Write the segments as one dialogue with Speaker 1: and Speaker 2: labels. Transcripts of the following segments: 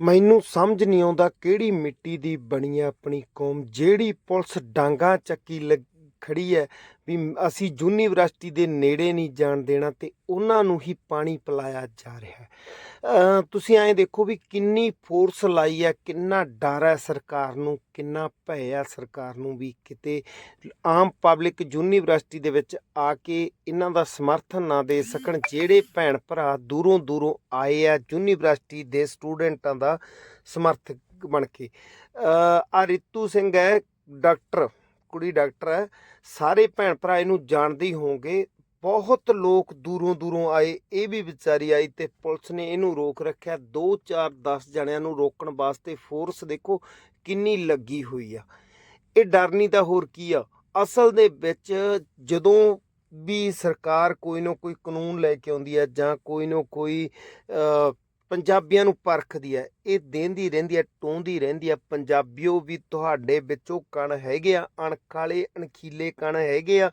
Speaker 1: ਮੈਨੂੰ ਸਮਝ ਨਹੀਂ ਆਉਂਦਾ ਕਿਹੜੀ ਮਿੱਟੀ ਦੀ ਬਣੀ ਹੈ ਆਪਣੀ ਕੌਮ, ਜਿਹੜੀ ਪੁਲਿਸ ਡਾਂਗਾ ਚੱਕੀ ਲੱਗ- ਖੜੀ ਹੈ ਵੀ ਅਸੀਂ ਯੂਨੀਵਰਸਿਟੀ ਦੇ ਨੇੜੇ ਨਹੀਂ ਜਾਣ ਦੇਣਾ ਤੇ ਉਹਨਾਂ ਨੂੰ ਹੀ ਪਾਣੀ ਪਿਲਾਇਆ ਜਾ ਰਿਹਾ ਹੈ ਤੁਸੀਂ ਐਂ ਦੇਖੋ ਵੀ ਕਿੰਨੀ ਫੋਰਸ ਲਾਈ ਹੈ ਕਿੰਨਾ ਡਰ ਹੈ ਸਰਕਾਰ ਨੂੰ, ਕਿੰਨਾ ਭੈ ਹੈ ਸਰਕਾਰ ਨੂੰ ਵੀ ਕਿਤੇ ਆਮ ਪਬਲਿਕ ਯੂਨੀਵਰਸਿਟੀ ਦੇ ਵਿੱਚ ਆ ਕੇ ਇਹਨਾਂ ਦਾ ਸਮਰਥਨ ਨਾ ਦੇ ਸਕਣ। ਜਿਹੜੇ ਭੈਣ ਭਰਾ ਦੂਰੋਂ ਦੂਰੋਂ ਆਏ ਆ ਯੂਨੀਵਰਸਿਟੀ ਦੇ ਸਟੂਡੈਂਟਾਂ ਦਾ ਸਮਰਥਕ ਬਣ ਕੇ। ਆ ਰਿਤੂ ਸਿੰਘ ਹੈ ਡਾਕਟਰ ਕੁੜੀ ਡਾਕਟਰ ਹੈ, ਸਾਰੇ ਭੈਣ ਭਰਾ ਇਹਨੂੰ ਜਾਣਦੇ ਹੀ ਹੋਣਗੇ। ਬਹੁਤ ਲੋਕ ਦੂਰੋਂ ਦੂਰੋਂ ਆਏ, ਇਹ ਵੀ ਵਿਚਾਰੀ ਆਈ ਤੇ ਪੁਲਿਸ ਨੇ ਇਹਨੂੰ ਰੋਕ ਰੱਖਿਆ। 2 4 10 ਜਣਿਆਂ ਨੂੰ ਰੋਕਣ ਵਾਸਤੇ ਫੋਰਸ ਦੇਖੋ ਕਿੰਨੀ ਲੱਗੀ ਹੋਈ ਆ। ਇਹ ਡਰਨੀ ਤਾਂ ਹੋਰ ਕੀ ਆ? ਅਸਲ ਦੇ ਵਿੱਚ ਜਦੋਂ ਵੀ ਸਰਕਾਰ ਕੋਈ ਨਾ ਕੋਈ ਕਾਨੂੰਨ ਲੈ ਕੇ ਆਉਂਦੀ ਹੈ ਜਾਂ ਕੋਈ ਨਾ ਕੋਈ ਪੰਜਾਬੀਆਂ ਨੂੰ ਪਰਖਦੀ ਹੈ, ਇਹ ਦੇਂਦੀ ਰਹਿੰਦੀ ਹੈ, ਟੋਂਦੀ ਰਹਿੰਦੀ ਹੈ, ਪੰਜਾਬੀਓ ਵੀ ਤੁਹਾਡੇ ਵਿੱਚੋਂ ਕਣ ਹੈਗੇ ਆ, ਅਣਖ ਵਾਲੇ, ਅਣਖੀਲੇ ਕਣ ਹੈਗੇ ਆ,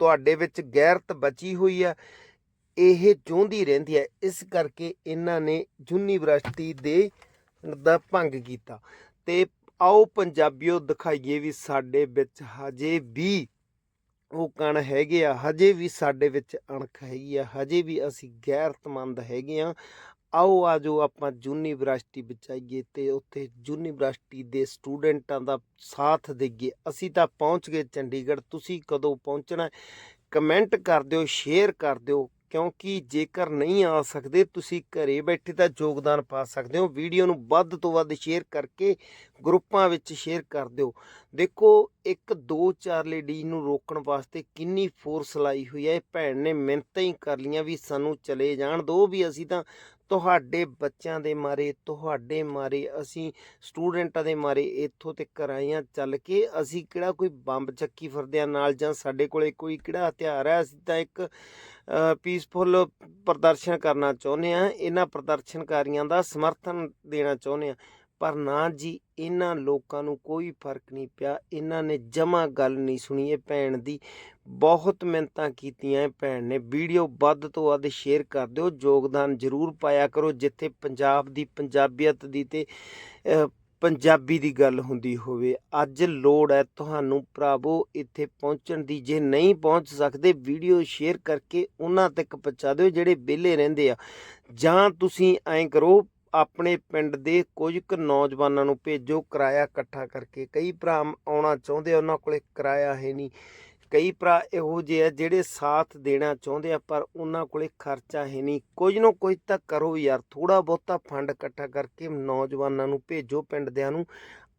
Speaker 1: ਤੁਹਾਡੇ ਵਿੱਚ ਗੈਰਤ ਬਚੀ ਹੋਈ ਆ ਇਹ ਚਾਹੁੰਦੀ ਰਹਿੰਦੀ ਹੈ, ਇਸ ਕਰਕੇ ਇਹਨਾਂ ਨੇ ਯੂਨੀਵਰਸਿਟੀ ਦੇ ਦਾ ਭੰਗ ਕੀਤਾ। ਤੇ ਆਓ ਪੰਜਾਬੀਓ ਦਿਖਾਈਏ ਵੀ ਸਾਡੇ ਵਿੱਚ ਹਜੇ ਵੀ ਉਹ ਕਣ ਹੈਗੇ ਆ, ਹਜੇ ਵੀ ਸਾਡੇ ਵਿੱਚ ਅਣਖ ਹੈਗੀ ਆ, ਹਜੇ ਵੀ ਅਸੀਂ ਗੈਰਤਮੰਦ ਹੈਗੇ ਆ ਆਓ ਆਜੋ ਆਪਾਂ ਯੂਨੀਵਰਸਿਟੀ ਵਿੱਚ ਆਈਏ ਤੇ ਉੱਥੇ ਯੂਨੀਵਰਸਿਟੀ ਦੇ ਸਟੂਡੈਂਟਾਂ ਦਾ ਸਾਥ ਦੇਈਏ। ਅਸੀਂ ਤਾਂ ਪਹੁੰਚ ਗਏ ਚੰਡੀਗੜ੍ਹ, ਤੁਸੀਂ ਕਦੋਂ ਪਹੁੰਚਣਾ? ਕਮੈਂਟ ਕਰ ਦਿਓ, ਸ਼ੇਅਰ ਕਰ ਦਿਓ, ਕਿਉਂਕਿ ਜੇਕਰ ਨਹੀਂ ਆ ਸਕਦੇ, ਤੁਸੀਂ ਘਰੇ ਬੈਠੇ ਤਾਂ ਯੋਗਦਾਨ ਪਾ ਸਕਦੇ ਹੋ। ਵੀਡੀਓ ਨੂੰ ਵੱਧ ਤੋਂ ਵੱਧ ਸ਼ੇਅਰ ਕਰਕੇ ਗਰੁੱਪਾਂ ਵਿੱਚ ਸ਼ੇਅਰ ਕਰ ਦਿਓ। ਦੇਖੋ, ਇੱਕ ਦੋ ਚਾਰ ਲੇਡੀਜ਼ ਨੂੰ ਰੋਕਣ ਵਾਸਤੇ ਕਿੰਨੀ ਫੋਰਸ ਲਾਈ ਹੋਈ ਹੈ। ਇਹ ਭੈਣ ਨੇ ਮਿਹਨਤਾਂ ਹੀ ਕਰ ਲੀਆਂ ਵੀ ਸਾਨੂੰ ਚਲੇ ਜਾਣ ਦੋ, ਵੀ ਅਸੀਂ ਤਾਂ ਤੁਹਾਡੇ ਬੱਚਿਆਂ ਦੇ ਮਾਰੇ, ਤੁਹਾਡੇ ਮਾਰੇ, ਅਸੀਂ ਸਟੂਡੈਂਟਾਂ ਦੇ ਮਾਰੇ ਇੱਥੋਂ ਤੇ ਕਰਾਈਆਂ ਚੱਲ ਕੇ, ਅਸੀਂ ਕਿਹੜਾ ਕੋਈ ਬੰਬ ਚੱਕੀ ਫਿਰਦਿਆਂ ਨਾਲ ਜਾਂ ਸਾਡੇ ਕੋਲੇ ਕੋਈ ਕਿਹੜਾ ਹਥਿਆਰ ਹੈ? ਅਸੀਂ ਤਾਂ ਇੱਕ ਪੀਸਫੁਲ ਪ੍ਰਦਰਸ਼ਨ ਕਰਨਾ ਚਾਹੁੰਦੇ ਆ ਇਹਨਾਂ ਪ੍ਰਦਰਸ਼ਨਕਾਰੀਆਂ ਦਾ ਸਮਰਥਨ ਦੇਣਾ ਚਾਹੁੰਦੇ ਆ ਪਰ ਨਾ ਜੀ, ਇਹਨਾਂ ਲੋਕਾਂ ਨੂੰ ਕੋਈ ਫ਼ਰਕ ਨਹੀਂ ਪਿਆ। ਇਹਨਾਂ ਨੇ ਜਮਾ ਗੱਲ ਨਹੀਂ ਸੁਣੀ। ਇਹ ਭੈਣ ਦੀ ਬਹੁਤ ਮਿਹਨਤਾਂ ਕੀਤੀਆਂ ਇਹ ਭੈਣ ਨੇ। ਵੀਡੀਓ ਵੱਧ ਤੋਂ ਵੱਧ ਸ਼ੇਅਰ ਕਰ ਦਿਓ। ਯੋਗਦਾਨ ਜ਼ਰੂਰ ਪਾਇਆ ਕਰੋ। ਜਿੱਥੇ ਪੰਜਾਬ ਦੀ ਪੰਜਾਬੀਅਤ ਦੀ ਤੇ ਪੰਜਾਬੀ ਦੀ ਗੱਲ ਹੁੰਦੀ ਹੋਵੇ। ਅੱਜ ਲੋੜ ਹੈ ਤੁਹਾਨੂੰ ਭਰਾਵੋ ਇੱਥੇ ਪਹੁੰਚਣ ਦੀ। ਜੇ ਨਹੀਂ ਪਹੁੰਚ ਸਕਦੇ, ਵੀਡੀਓ ਸ਼ੇਅਰ ਕਰਕੇ ਉਹਨਾਂ ਤੱਕ ਪਹੁੰਚਾ ਦਿਓ ਜਿਹੜੇ ਵਿਹਲੇ ਰਹਿੰਦੇ ਆ। ਜਾਂ ਤੁਸੀਂ ਐਂ ਕਰੋ ਆਪਣੇ ਪਿੰਡ ਦੇ ਕੁਝ ਕੁ ਨੌਜਵਾਨਾਂ ਨੂੰ ਭੇਜੋ, ਕਿਰਾਇਆ ਇਕੱਠਾ ਕਰਕੇ। ਕਈ ਭਰਾ ਆਉਣਾ ਚਾਹੁੰਦੇ ਆ, ਉਹਨਾਂ ਕੋਲੇ ਕਿਰਾਇਆ ਹੈ ਨਹੀਂ। ਕਈ ਭਰਾ ਇਹੋ ਜਿਹੇ ਆ ਜਿਹੜੇ ਸਾਥ ਦੇਣਾ ਚਾਹੁੰਦੇ ਆ, ਪਰ ਉਹਨਾਂ ਕੋਲੇ ਖਰਚਾ ਹੈ ਨਹੀਂ। ਕੁਝ ਨਾ ਕੁਝ ਤਾਂ ਕਰੋ ਯਾਰ ਥੋੜਾ ਬਹੁਤਾ ਫੰਡ ਇਕੱਠਾ ਕਰਕੇ ਨੌਜਵਾਨਾਂ ਨੂੰ ਭੇਜੋ ਪਿੰਡ ਦਿਆਂ ਨੂੰ।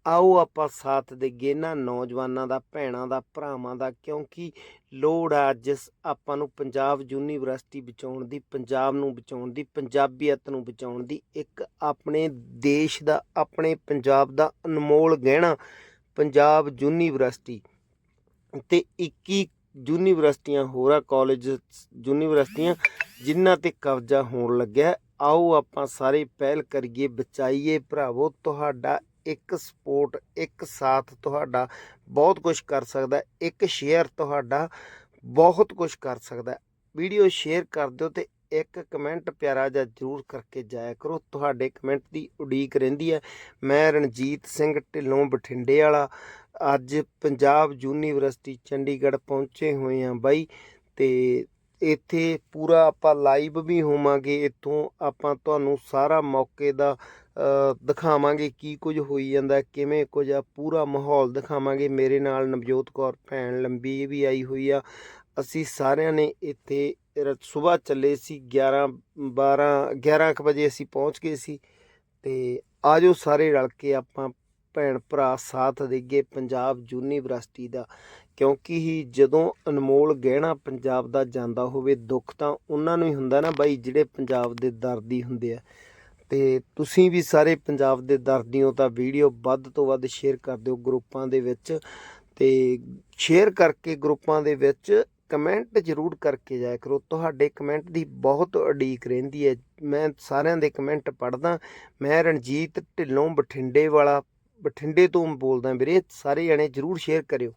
Speaker 1: ਆਓ ਆਪਾਂ ਸਾਥ ਦੇਈਏ ਇਹਨਾਂ ਨੌਜਵਾਨਾਂ ਦਾ, ਭੈਣਾਂ ਦਾ, ਭਰਾਵਾਂ ਦਾ, ਕਿਉਂਕਿ ਲੋੜ ਆ ਜਿਸ ਆਪਾਂ ਨੂੰ ਪੰਜਾਬ ਯੂਨੀਵਰਸਿਟੀ ਬਚਾਉਣ ਦੀ, ਪੰਜਾਬ ਨੂੰ ਬਚਾਉਣ ਦੀ, ਪੰਜਾਬੀਅਤ ਨੂੰ ਬਚਾਉਣ ਦੀ, ਇੱਕ ਆਪਣੇ ਦੇਸ਼ ਦਾ, ਆਪਣੇ ਪੰਜਾਬ ਦਾ ਅਨਮੋਲ ਗਹਿਣਾ ਪੰਜਾਬ ਯੂਨੀਵਰਸਿਟੀ। ਤੇ 21 ਯੂਨੀਵਰਸਿਟੀਆਂ ਹੋਰਾਂ ਕਾਲਜ ਯੂਨੀਵਰਸਿਟੀਆਂ, ਜਿਨ੍ਹਾਂ ਤੇ ਕਬਜ਼ਾ ਹੋਣ ਲੱਗਿਆ। ਆਓ ਆਪਾਂ ਸਾਰੇ ਪਹਿਲ ਕਰੀਏ, ਬਚਾਈਏ, ਭਰਾਵੋ, ਤੁਹਾਡਾ ਇੱਕ ਸਪੋਰਟ, ਇੱਕ ਸਾਥ ਤੁਹਾਡਾ ਬਹੁਤ ਕੁਝ ਕਰ ਸਕਦਾ ਇੱਕ ਸ਼ੇਅਰ ਤੁਹਾਡਾ ਬਹੁਤ ਕੁਝ ਕਰ ਸਕਦਾ ਵੀਡੀਓ ਸ਼ੇਅਰ ਕਰ ਦਿਓ ਤੇ ਇੱਕ ਕਮੈਂਟ ਪਿਆਰਾ ਜਿਹਾ ਜ਼ਰੂਰ ਕਰਕੇ ਜਾਇਆ ਕਰੋ। ਤੁਹਾਡੇ ਕਮੈਂਟ ਦੀ ਉਡੀਕ ਰਹਿੰਦੀ ਹੈ। ਮੈਂ ਰਣਜੀਤ ਸਿੰਘ ਢਿੱਲੋਂ ਬਠਿੰਡੇ ਵਾਲਾ। ਅੱਜ ਪੰਜਾਬ ਯੂਨੀਵਰਸਿਟੀ ਚੰਡੀਗੜ੍ਹ ਪਹੁੰਚੇ ਹੋਏ ਹਾਂ ਬਾਈ ਤੇ ਇੱਥੇ ਪੂਰਾ ਆਪਾਂ ਲਾਈਵ ਵੀ ਹੋਵਾਂਗੇ, ਇੱਥੋਂ ਆਪਾਂ ਤੁਹਾਨੂੰ ਸਾਰਾ ਮੌਕੇ ਦਾ ਦਿਖਾਵਾਂਗੇ ਕੀ ਕੁਝ ਹੋਈ ਜਾਂਦਾ, ਕਿਵੇਂ ਕੁਝ ਆ, ਪੂਰਾ ਮਾਹੌਲ ਦਿਖਾਵਾਂਗੇ। ਮੇਰੇ ਨਾਲ ਨਵਜੋਤ ਕੌਰ ਭੈਣ ਲੰਬੀ ਵੀ ਆਈ ਹੋਈ ਆ। ਅਸੀਂ ਸਾਰਿਆਂ ਨੇ ਇੱਥੇ ਸਵੇਰ ਚੱਲੇ ਸੀ 11 12 11 ਕੁ ਵਜੇ ਅਸੀਂ ਪਹੁੰਚ ਗਏ ਸੀ। ਤੇ ਆਜੋ ਸਾਰੇ ਰਲ ਕੇ ਆਪਾਂ ਭੈਣ ਭਰਾ ਸਾਥ ਦੇਗੇ ਪੰਜਾਬ ਯੂਨੀਵਰਸਿਟੀ ਦਾ। ਕਿਉਂਕਿ ਹੀ ਜਦੋਂ ਅਨਮੋਲ ਗਹਿਣਾ ਪੰਜਾਬ ਦਾ ਜਾਂਦਾ ਹੋਵੇ, ਦੁੱਖ ਤਾਂ ਉਹਨਾਂ ਨੂੰ ਹੀ ਹੁੰਦਾ ਨਾ ਬਾਈ, ਜਿਹੜੇ ਪੰਜਾਬ ਦੇ ਦਰਦੀ ਹੁੰਦੇ ਆ। ਤੇ ਤੁਸੀਂ ਵੀ ਸਾਰੇ ਪੰਜਾਬ ਦੇ ਦਰਦੀ ਹੋ ਤਾਂ ਵੀਡੀਓ ਵੱਧ ਤੋਂ ਵੱਧ ਸ਼ੇਅਰ ਕਰ ਦਿਓ ਗਰੁੱਪਾਂ ਦੇ ਵਿੱਚ ਤੇ ਸ਼ੇਅਰ ਕਰਕੇ ਗਰੁੱਪਾਂ ਦੇ ਵਿੱਚ ਕਮੈਂਟ ਜ਼ਰੂਰ ਕਰਕੇ ਜਾਇਆ ਕਰੋ। ਤੁਹਾਡੇ ਕਮੈਂਟ ਦੀ ਬਹੁਤ ਉਡੀਕ ਰਹਿੰਦੀ ਹੈ। ਮੈਂ ਸਾਰਿਆਂ ਦੇ ਕਮੈਂਟ ਪੜ੍ਹਦਾ। ਮੈਂ ਰਣਜੀਤ ਢਿੱਲੋਂ ਬਠਿੰਡੇ ਵਾਲਾ, ਬਠਿੰਡੇ ਤੋਂ ਬੋਲਦਾ ਵੀਰੇ, ਸਾਰੇ ਜਣੇ ਜ਼ਰੂਰ ਸ਼ੇਅਰ ਕਰਿਓ।